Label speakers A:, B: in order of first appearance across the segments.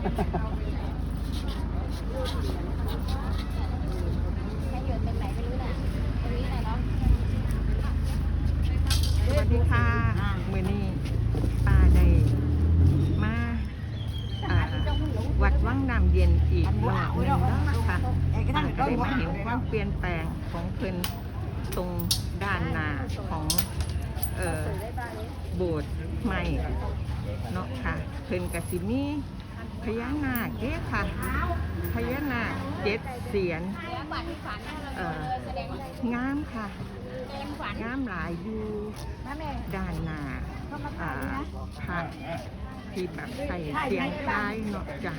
A: สวัสดีค่ะมือนี้ป้าได้มาอ่าวัดวังน้ำเย็นอีกรอบหนึ่งแล้วนะคะป้าก็ได้มาเห็นความเปลี่ยนแปลงของเพิ่นตรงด้านหน้าของเอ่อโบสถ์ใหม่เนาะค่ะเพิ่นกสิมี พญานาคเด้ค่ะพญานาคเจ็ดเสียน
B: เอ่
A: อ
B: งา
A: งามค่ะงามหลายอยู่ด้านหน้าอ่าพระที่แบบใส่เสียงคล้ายเนาะจ้ะ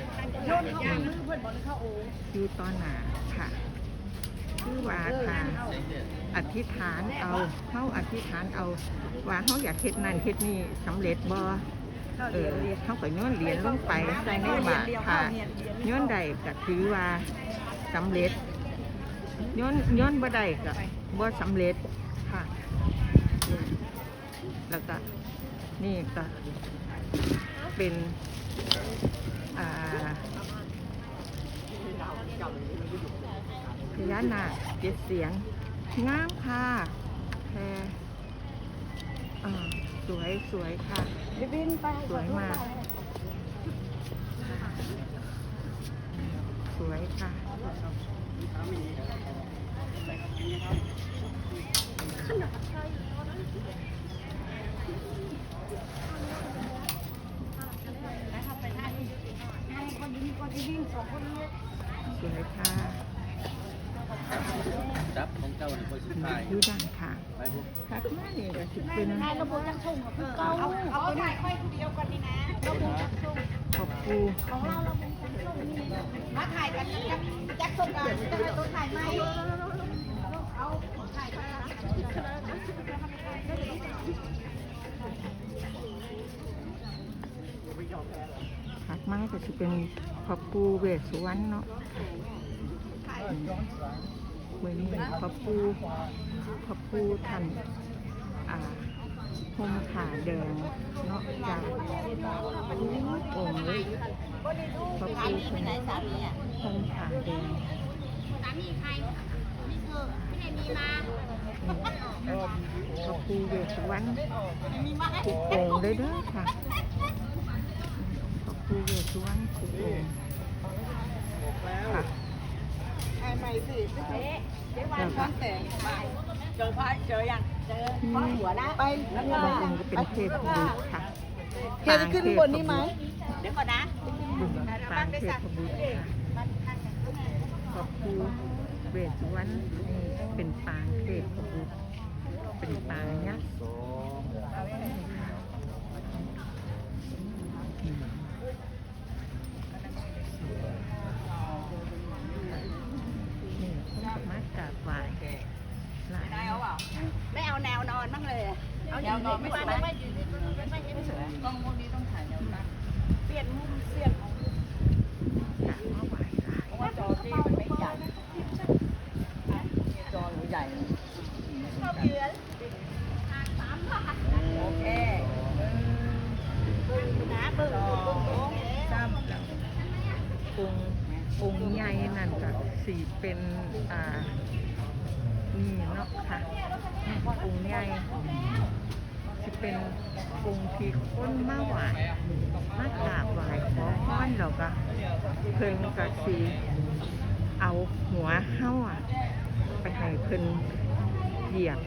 A: อยู่ตอนหน้าค่ะคือว่าค่ะอธิษฐานเอาเฮาอธิษฐานเอา ว่าเฮาอยากเฮ็ดนั่นเฮ็ดนี่สำเร็จบ่ เออเฮาก็โยนเหรียญลงไปใส่ในบาตรค่ะโยนใดก็ถือว่าสำเร็จโยนโยนบ่ได้ก็บ่สำเร็จค่ะแล้วก็นี่ก็เป็นอ่าพญานาคเจ็ดเสียงงามค่ะแพรอ่าส วยสวยค่ะ
B: บินไป
A: สวยมาก สวยค่ะสวยค่ะ
C: จับของเจ้าในคนสุดท้าย
A: อยู่ด้านค่ะ
C: ไปพวก
A: คัดมานี่ก็สิเป็น
B: นายระบุจังส่งกับเก่าเอาเอาไปถ่ายค่อยคนเดียวก่อนนี่นะระบุจังส่ง
A: ขอบคู
B: ของเราระบุจังส่งนี่มาถ่ายกันจักจักส่งกันตัวถ่ายไหมเอาถ่ายกัน
A: คัดมาก็สิเป็นขอบคูเวสสุวรรณเนาะ เมื่อนี้ขอบคูขอบคูท่านอ่าห่มขาแดงเนาะจากองค์เลยขอบ
B: สา
A: คู
B: มีไปไหนามีอะ
A: ห่มขาแดง
B: สามีใครนี่คือมีมา
A: ขอบคูเวสสุวรรณทุกองค์เลยเด้อค่ะขอบคูเวสสุวรรณทุกองค์ค่ะ
D: ถ่ายใหม่ สิ
B: เจ๊เจ๊
D: วั
B: วันน
D: ช้อนแสงเจอพระเจอยัง
B: เจอพ่อหัวนะ
D: ไปแล้วก็
A: บางองค์ก็เป็นเทพบุตรค่ะ
D: เห็นขึ้นบนนี้ไหม
B: เดี๋ยวก่อนนะ
A: ปางเทพบุตรค่ะขอบคูเวสสุวรรณนี่เป็นปางเทพบุตรเป็นปางยักษ์อืมนี่คนสามารถกราบไหว้หลาย
B: ไม่เอาแนวนอนบ้าง เลยเอาแนวนอนไม่สวยไม่ไม่สวยกล้องพวกนี้ต้องถ่ายแนวตั้งเปลี่ยนมุมเสียงของ
A: กราบมว้หลาย
D: เพราะว่าจอที่มันไม่ใหญ่จอนูใหญ่
B: ชอบเยือนสามบาท
D: โอเค
B: นะเบิ่งเบิ่งเบิ่ง
A: ซ้ำแล้วองค์องใหญ่นั่นก็สีเป็นอ่า นี่เนาะค่ะองค์ใหญ่สิเป็นองค์ที่คนมาไหว้มากราบหว้ขอพรแล้วก็เพิ่นก็สิเอาหัวเฮาอะ ไปให้เพิ่นเหยียบ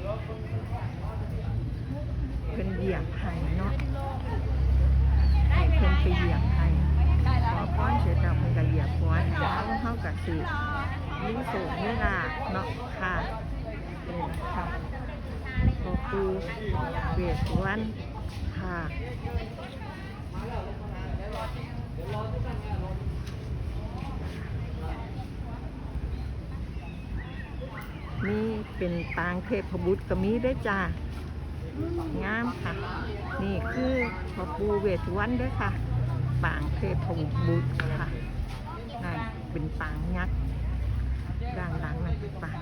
A: เพิ่นเหยียบให้เนาะให้เพิ่นไปเหยียบให้ขอพรเสร็จแล้วเพิ่นก็เหยียบหัวให้เฮาเฮาก็สิมีโศกมีลาภเนาะ ค่ะนี่แหละค่ะขอบูเวสวรรณค่ะนี่เป็นปางเทพบุตรก็มีด้วยจ้างามค่ะ นี่คือพระปูเวสสุวรรณด้วยค่ะ ปางเทพบุตรค่ะนั่นเป็นปางยักษ์ด้านหลังนั่นเป็นปาง